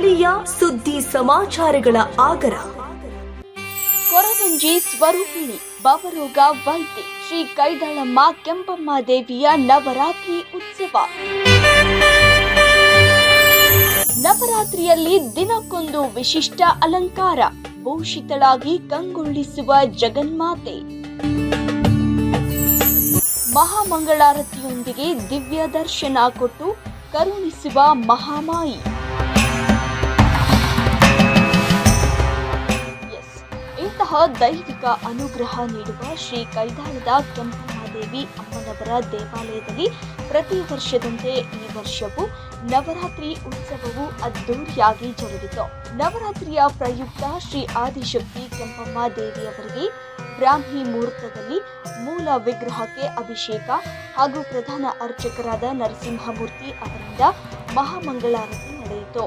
ಸ್ಥಳೀಯ ಸುದ್ದಿ ಸಮಾಚಾರಗಳ ಆಗರ. ಕೊರವಂಜಿ ಸ್ವರೂಪಿಣಿ, ಬವರೋಗ ವೈದ್ಯ, ಶ್ರೀ ಕೈದಾಳಮ್ಮ ಕೆಂಪಮ್ಮ ದೇವಿಯ ನವರಾತ್ರಿ ಉತ್ಸವ. ನವರಾತ್ರಿಯಲ್ಲಿ ದಿನಕ್ಕೊಂದು ವಿಶಿಷ್ಟ ಅಲಂಕಾರ, ಭೂಷಿತಳಾಗಿ ಕಂಗೊಳಿಸುವ ಜಗನ್ಮಾತೆ. ಮಹಾಮಂಗಳಾರತಿಯೊಂದಿಗೆ ದಿವ್ಯ ದರ್ಶನ ಕೊಟ್ಟು ಕರುಣಿಸುವ ಮಹಾಮಾಯಿ. ಇಂತಹ ದೈವಿಕ ಅನುಗ್ರಹ ನೀಡುವ ಶ್ರೀ ಕೈದಾಳದ ಕೆಂಪಮ್ಮದೇವಿ ಅಮ್ಮನವರ ದೇವಾಲಯದಲ್ಲಿ ಪ್ರತಿ ವರ್ಷದಂತೆ ಈ ವರ್ಷವೂ ನವರಾತ್ರಿ ಉತ್ಸವವು ಅದ್ದೂರಿಯಾಗಿ ಜರುಗಿತು. ನವರಾತ್ರಿಯ ಪ್ರಯುಕ್ತ ಶ್ರೀ ಆದಿಶಕ್ತಿ ಕೆಂಪಮ್ಮ ದೇವಿಯವರಿಗೆ ಬ್ರಾಹ್ಮಿ ಮುಹೂರ್ತದಲ್ಲಿ ಮೂಲ ವಿಗ್ರಹಕ್ಕೆ ಅಭಿಷೇಕ ಹಾಗೂ ಪ್ರಧಾನ ಅರ್ಚಕರಾದ ನರಸಿಂಹಮೂರ್ತಿ ಅವರಿಂದ ಮಹಾಮಂಗಳಾರತಿ ನಡೆಯಿತು.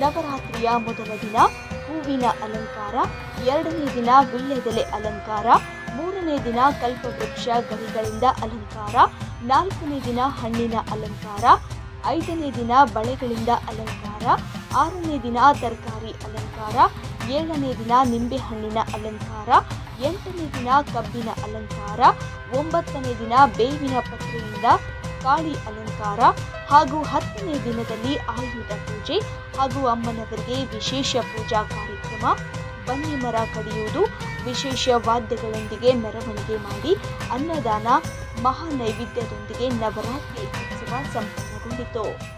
ನವರಾತ್ರಿಯ ಮೊದಲ ದಿನ, ಹೂವಿನ ಅಲಂಕಾರ, ಎರಡನೇ ದಿನ ವೀಳ್ಯದೆಲೆ ಅಲಂಕಾರ, ಮೂರನೇ ದಿನ ಕಲ್ಪವೃಕ್ಷ ಗರಿಗಳಿಂದ ಅಲಂಕಾರ, ನಾಲ್ಕನೇ ದಿನ ಹಣ್ಣಿನ ಅಲಂಕಾರ, ಐದನೇ ದಿನ ಬಳೆಗಳಿಂದ ಅಲಂಕಾರ, ಆರನೇ ದಿನ ತರಕಾರಿ ಅಲಂಕಾರ ಏಳನೇ ದಿನ ನಿಂಬೆಹಣ್ಣಿನ ಅಲಂಕಾರ, ಎಂಟನೇ ದಿನ ಕಬ್ಬಿನ ಅಲಂಕಾರ, ಒಂಬತ್ತನೇ ದಿನ ಬೇವಿನ ಪತ್ರೆಯಿಂದ ಕಾಳಿ ಅಲಂಕಾರ ಹಾಗೂ ಹತ್ತನೇ ದಿನದಲ್ಲಿ ಆಯುಧ ಪೂಜೆ ಹಾಗೂ ಅಮ್ಮನವರಿಗೆ ವಿಶೇಷ ಪೂಜಾ ಕಾರ್ಯಕ್ರಮ. ಬನ್ನಿ ಮರ ಕಡಿಯುವುದು, ವಿಶೇಷ ವಾದ್ಯಗಳೊಂದಿಗೆ ಮೆರವಣಿಗೆ ಮಾಡಿ, ಅನ್ನದಾನ ಮಹಾ ನೈವೇದ್ಯದೊಂದಿಗೆ ನವರಾತ್ರಿ ಉತ್ಸವ ಸಂಪನ್ನಗೊಂಡಿತು.